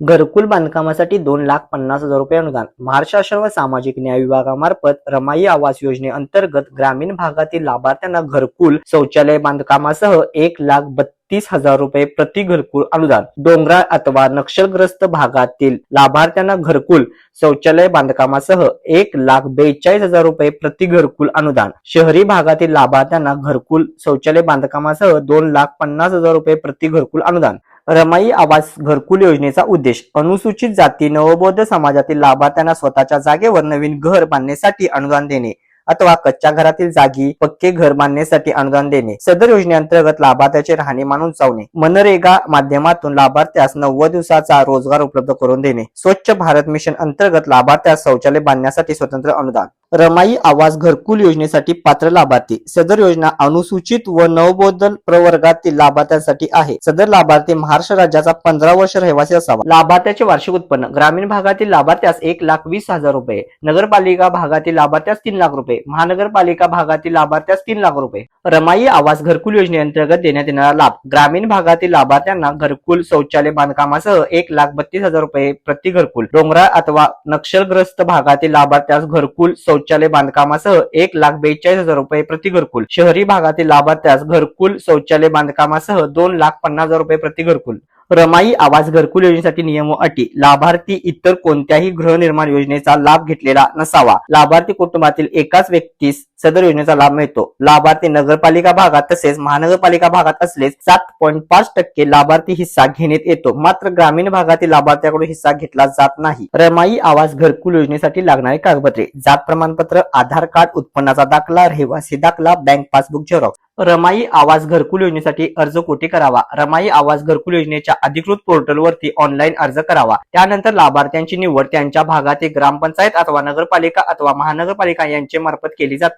घरकुल बांधकामासाठी दोन लाख पन्नास हजार रुपये अनुदान. महाराष्ट्र शासन व सामाजिक न्याय विभागामार्फत रमाई आवास योजनेअंतर्गत ग्रामीण भागातील लाभार्थ्यांना घरकुल शौचालय बांधकामासह एक लाख बत्तीस हजार रुपये प्रति घरकुल अनुदान. डोंगराळ अथवा नक्षलग्रस्त भागातील लाभार्थ्यांना घरकुल शौचालय बांधकामासह एक लाख बेचाळीस हजार रुपये प्रति घरकुल अनुदान. शहरी भागातील लाभार्थ्यांना घरकुल शौचालय बांधकामासह दोन लाख पन्नास हजार रुपये प्रति घरकुल अनुदान. रमाई आवास घरकुल योजनेचा उद्देश. अनुसूचित जाती नवबौद्ध समाजातील लाभार्थ्यांना स्वतःच्या जागेवर नवीन घर बांधण्यासाठी अनुदान देणे अथवा कच्च्या घरातील जागी पक्के घर बांधण्यासाठी अनुदान देणे. सदर योजनेअंतर्गत लाभार्थ्याचे राहणीमान उंचावणे मनरेगा माध्यमातून लाभार्थ्यास नव्वद दिवसाचा रोजगार उपलब्ध करून देणे. स्वच्छ भारत मिशन अंतर्गत लाभार्थ्यास शौचालय बांधण्यासाठी स्वतंत्र अनुदान. रमाई आवास घरकुल योजनेसाठी पात्र लाभार्थी. सदर योजना अनुसूचित व नवबोधन प्रवर्गातील लाभार्थ्यांसाठी आहे. सदर लाभार्थी महाराष्ट्र राज्याचा पंधरा वर्ष रहिवासी असावा. लाभार्थ्याचे वार्षिक उत्पन्न ग्रामीण भागातील लाभार्थ्यास एक लाख वीस हजार रुपये नगरपालिका भागातील लाभार्थ्यास तीन लाख रुपये महानगरपालिका भागातील लाभार्थ्यास तीन लाख रुपये. रमाई आवास घरकुल योजनेअंतर्गत देण्यात येणारा लाभ ग्रामीण भागातील लाभार्थ्यांना घरकुल शौचालय बांधकामासह एक लाख बत्तीस हजार रुपये प्रति घरकुल. डोंगराळ अथवा नक्षलग्रस्त भागातील लाभार्थ्यास घरकुल शौचालय बांधकामासह एक लाख बेचाळीस हजार रुपये प्रति घरकुल शहरी भागातील लाभार्थ्यास घरकुल शौचालय बांधकामासह दोन लाख पन्नास हजार रुपये प्रति घरकुल रमाई आवास घरकुल योजनेसाठी नियम व अटी. लाभार्थी इतर कोणत्याही गृहनिर्माण योजनेचा लाभ घेतलेला नसावा. लाभार्थी कुटुंबातील एकाच व्यक्तीस सदर योजनेचा लाभ मिळतो. लाभार्थी नगरपालिका भागात तसेच महानगरपालिका भागात असलेच सात पॉईंट पाच टक्के लाभार्थी हिस्सा घेण्यात येतो. मात्र ग्रामीण भागातील लाभार्थ्याकडून हिस्सा घेतला जात नाही. रमाई आवास घरकुल योजनेसाठी लागणारी कागदपत्रे जात प्रमाणपत्र आधार कार्ड उत्पन्नाचा दाखला रहिवासी दाखला बँक पासबुक झेरॉक्स. रमाई आवास घरकुल योजनेसाठी अर्ज कोठे करावा? रमाई आवास घरकुल योजनेच्या अधिकृत पोर्टलवरती ऑनलाईन अर्ज करावा. त्यानंतर लाभार्थ्यांची निवड त्यांच्या भागातील ग्रामपंचायत अथवा नगरपालिका अथवा महानगरपालिका यांचे मार्फत केली जाते.